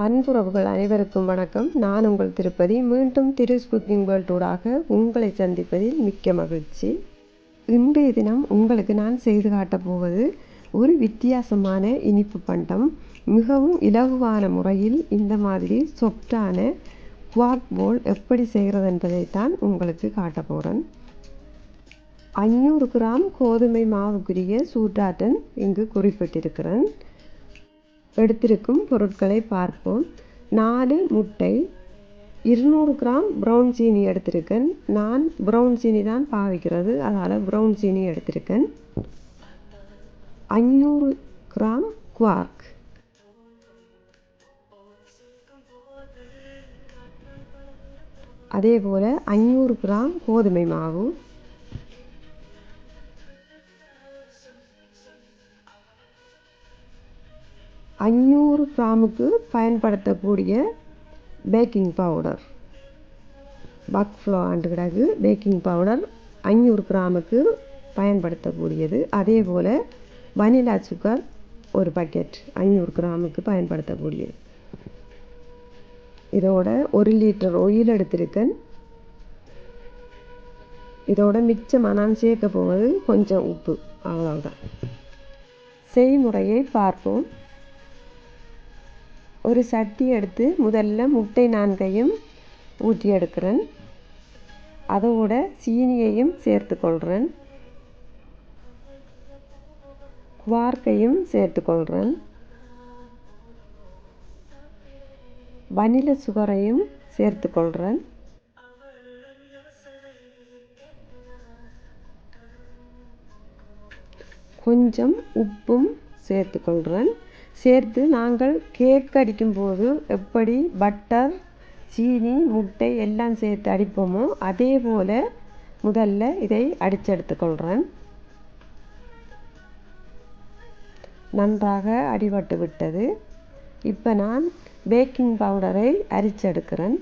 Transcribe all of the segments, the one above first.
அன்புறவுகள் அனைவருக்கும் வணக்கம். நான் உங்கள் திருப்பதி. மீண்டும் திருஸ் குக்கிங் வேர்ல்டூடாக உங்களை சந்திப்பதில் மிக்க மகிழ்ச்சி. இன்றைய தினம் உங்களுக்கு நான் செய்து காட்டப் போவது ஒரு வித்தியாசமான இனிப்பு பண்டம். மிகவும் இலகுவான முறையில் இந்த மாதிரி சொப்டான குவாக் போல் எப்படி செய்கிறது என்பதைத்தான் உங்களுக்கு காட்டப் போகிறேன் ஐநூறு கிராம் கோதுமை மாவுக்குரிய சூட்டாட்டன் இங்கு குறிப்பிட்டிருக்கிறேன். எடுத்திருக்கும் பொருட்களை பார்ப்போம். நாலு முட்டை இருநூறு கிராம் ப்ரௌன் சீனி எடுத்திருக்கேன். நான் ப்ரௌன் சீனி தான் பாவிக்கிறது அதனால் ப்ரௌன் சீனி எடுத்திருக்கேன். ஐநூறு கிராம் குவார்க் அதே போல் ஐநூறு கிராம் கோதுமை மாவு. ஐநூறு கிராமுக்கு பயன்படுத்தக்கூடிய பேக்கிங் பவுடர் பக் ஃப்ளோ ஆண்டு கிடக்கு பேக்கிங் பவுடர் ஐநூறு கிராமுக்கு பயன்படுத்தக்கூடியது. அதே போல் வனிலா சுகர் ஒரு பக்கெட் ஐநூறு கிராமுக்கு பயன்படுத்தக்கூடியது. இதோட ஒரு லிட்டர் ஒயில் எடுத்திருக்கேன். இதோட மிச்சமாக நான் சேர்க்க போவது கொஞ்சம் உப்பு. அவ்வளவுதான். செய்முறையை பார்ப்போம். ஒரு சட்டி எடுத்து முதல்ல முட்டை நான்கையும் ஊற்றி எடுக்கிறேன். அதோட சீனியையும் சேர்த்துக்கொள்கிறேன். குவார்க்கையும் சேர்த்துக்கொள்கிறேன். வனில சுகரையும் சேர்த்துக்கொள்கிறேன். கொஞ்சம் உப்பும் சேர்த்துக்கொள்கிறேன். சேர்த்து நாங்கள் கேக் அடிக்கும்போது எப்படி பட்டர் சீனி முட்டை எல்லாம் சேர்த்து அடிப்போமோ அதே போல் முதல்ல இதை அடிச்செடுத்துக்கொள்கிறேன் நன்றாக அடிபட்டு விட்டது. இப்போ நான் பேக்கிங் பவுடரை அரிச்செடுக்கிறேன்.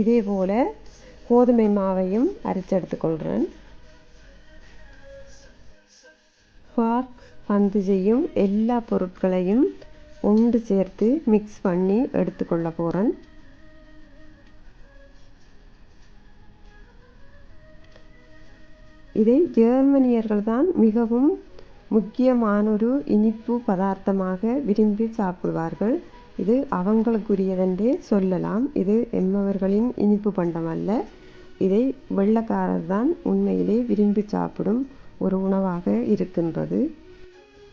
இதே போல் கோதுமை மாவையும் அரிச்செடுத்துக்கொள்கிறேன் ஃபார்க் பந்து செய்யும் எல்லா பொருட்களையும் ஒன்று சேர்த்து மிக்ஸ் பண்ணி எடுத்துக்கொள்ள போகிறேன் இதை ஜெர்மனியர்கள் தான் மிகவும் முக்கியமான ஒரு இனிப்பு பதார்த்தமாக விரும்பி சாப்பிடுவார்கள். இது அவங்களுக்குரியதென்றே சொல்லலாம். இது எம்மவர்களின் இனிப்பு பண்டம் அல்ல. இதை வெள்ளக்காரர் தான் உண்மையிலே விரும்பி சாப்பிடும் ஒரு உணவாக இருக்கின்றது.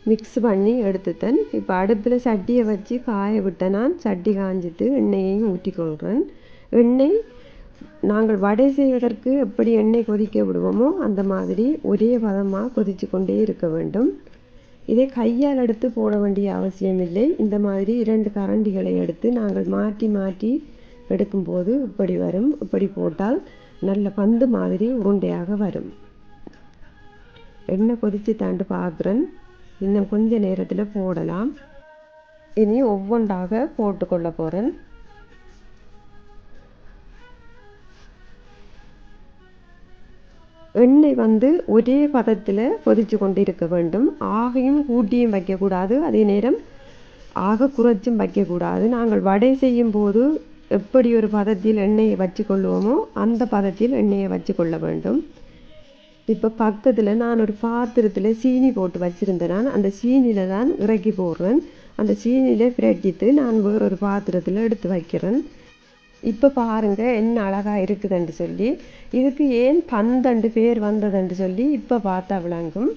மிக்ஸ் பண்ணி எடுத்துட்டேன். இப்போ அடுப்பில் சட்டியை வச்சு காய விட்டேன் நான் சட்டி காஞ்சிட்டு எண்ணெயையும் ஊற்றிக்கொள்கிறேன். எண்ணெய் நாங்கள் வடை செய்வதற்கு எப்படி எண்ணெய் கொதிக்க விடுவோமோ அந்த மாதிரி ஒரே பதமாக கொதித்து கொண்டே இருக்க வேண்டும். இதை கையால் எடுத்து போட வேண்டிய அவசியமில்லை. இந்த மாதிரி இரண்டு கரண்டிகளை எடுத்து நாங்கள் மாற்றி மாற்றி எடுக்கும்போது இப்படி வரும். இப்படி போட்டால் நல்ல பந்து மாதிரி உருண்டையாக வரும். எண்ணெய் கொதித்து தாண்டு பார்க்குறேன். இன்னும் கொஞ்ச நேரத்தில் போடலாம். இனி ஒவ்வொன்றாக போட்டுக்கொள்ள போகிறேன் எண்ணெய் வந்து ஒரே பதத்தில் கொதித்து கொண்டு இருக்க வேண்டும். ஆகையும் கூட்டியும் வைக்கக்கூடாது. அதே நேரம் ஆக குறைச்சும் வைக்கக்கூடாது. நாங்கள் வடை செய்யும் போது எப்படி ஒரு பதத்தில் எண்ணெயை வச்சு கொள்வோமோ அந்த பதத்தில் எண்ணெயை வச்சு கொள்ள வேண்டும். இப்போ பக்கத்தில் நான் ஒரு பாத்திரத்தில் சீனி போட்டு வச்சுருந்தேன். நான் அந்த சீனியில் தான் இறக்கி போடுறேன். அந்த சீனியில் பிரட்டித்து நான் வேறொரு பாத்திரத்தில் எடுத்து வைக்கிறேன். இப்போ பாருங்கள் என்ன அழகாக இருக்குதுன்னு சொல்லி. இதுக்கு ஏன் பந்தண்டு பேர் வந்ததுன்னு சொல்லி இப்போ பார்த்தா விளங்கும்.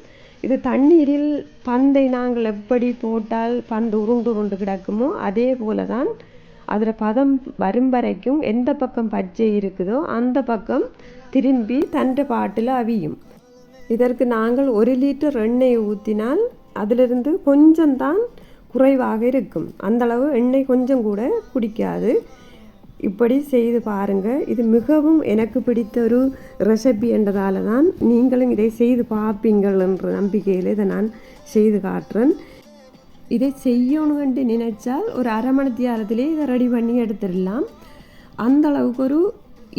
இது தண்ணீரில் பந்தை நாங்கள் எப்படி போட்டால் பந்து உருண்டு உருண்டு கிடக்குமோ அதே போல தான் அதில் பதம் வரும் வரைக்கும் எந்த பக்கம் பச்சை இருக்குதோ அந்த பக்கம் திரும்பி தண்டை பாட்டில் அவியும். இதற்கு நாங்கள் ஒரு லிட்டர் எண்ணெய் ஊற்றினால் அதிலிருந்து கொஞ்சம்தான் குறைவாக இருக்கும். அந்தளவு எண்ணெய் கொஞ்சம் கூட குடிக்காது. இப்படி செய்து பாருங்கள் இது மிகவும் எனக்கு பிடித்த ஒரு ரெசிபி என்றதால தான் நீங்களும் இதை செய்து பார்ப்பீங்கள் என்ற நம்பிக்கையில் இதை நான் செய்து காட்டுறேன். இதை செய்யணுமென்று நினைச்சால் ஒரு அரை மணி நேரத்திலே இதை ரெடி பண்ணி எடுத்துடலாம். அந்த அளவுக்கு ஒரு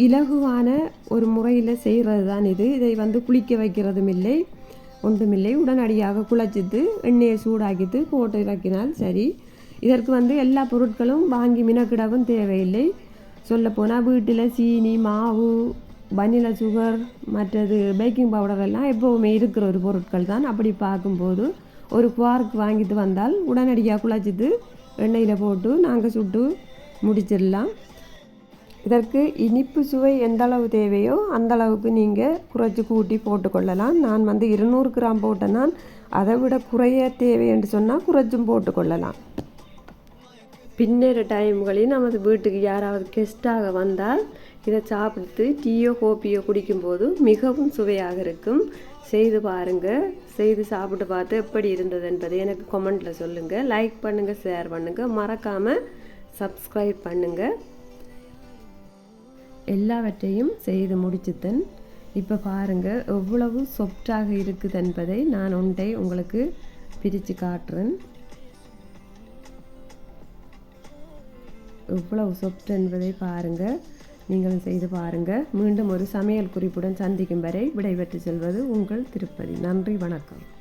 இலகுவான ஒரு முறையில் செய்கிறது தான் இது. இதை வந்து குளிக்க வைக்கிறதும் இல்லை ஒன்றுமில்லை உடனடியாக குழச்சிட்டு எண்ணெயை சூடாக்கிட்டு போட்டு இறக்கினால் சரி. இதற்கு வந்து எல்லா பொருட்களும் வாங்கி மினக்கிடவும் தேவையில்லை. சொல்லப்போனால் வீட்டில் சீனி மாவு வனிலா சுகர் மற்றது பேக்கிங் பவுடர் எல்லாம் எப்போவுமே இருக்கிற ஒரு பொருட்கள் தான் அப்படி பார்க்கும்போது ஒரு குவார்க் வாங்கிட்டு வந்தால் உடனடியாக குழச்சிட்டு எண்ணெயில் போட்டு நாங்கள் சுட்டு முடிச்சிடலாம். இதற்கு இனிப்பு சுவை எந்த அளவு தேவையோ அந்த அளவுக்கு நீங்கள் குறைச்சி கூட்டி போட்டுக்கொள்ளலாம். நான் வந்து இருநூறு கிராம் போட்டேன் நான் அதை விட குறைய தேவை என்று சொன்னால் குறைச்சும் போட்டுக்கொள்ளலாம். பின்னேற டைம்களில் நமது வீட்டுக்கு யாராவது கெஸ்ட்டாக வந்தால் இதை சாப்பிட்டு டீயோ கோப்பியோ குடிக்கும்போது மிகவும் சுவையாக இருக்கும். செய்து பாருங்கள் செய்து சாப்பிட்டு பார்த்து எப்படி இருந்தது என்பதை எனக்கு கமெண்டில் சொல்லுங்கள் லைக் பண்ணுங்கள் ஷேர் பண்ணுங்கள் மறக்காமல் சப்ஸ்கிரைப் பண்ணுங்கள் எல்லாவற்றையும் செய்து முடிச்சுத்தன். இப்போ பாருங்கள் எவ்வளவு சொப்டாக இருக்குது என்பதை நான் ஒன்றை உங்களுக்கு பிரித்து காட்டுறேன். எவ்வளவு சொப்ட் என்பதை பாருங்கள் நீங்களும் செய்து பாருங்கள் மீண்டும் ஒரு சமையல் குறிப்புடன் சந்திக்கும் வரை விடைபெற்று செல்வது உங்கள் திருப்பதி. நன்றி வணக்கம்.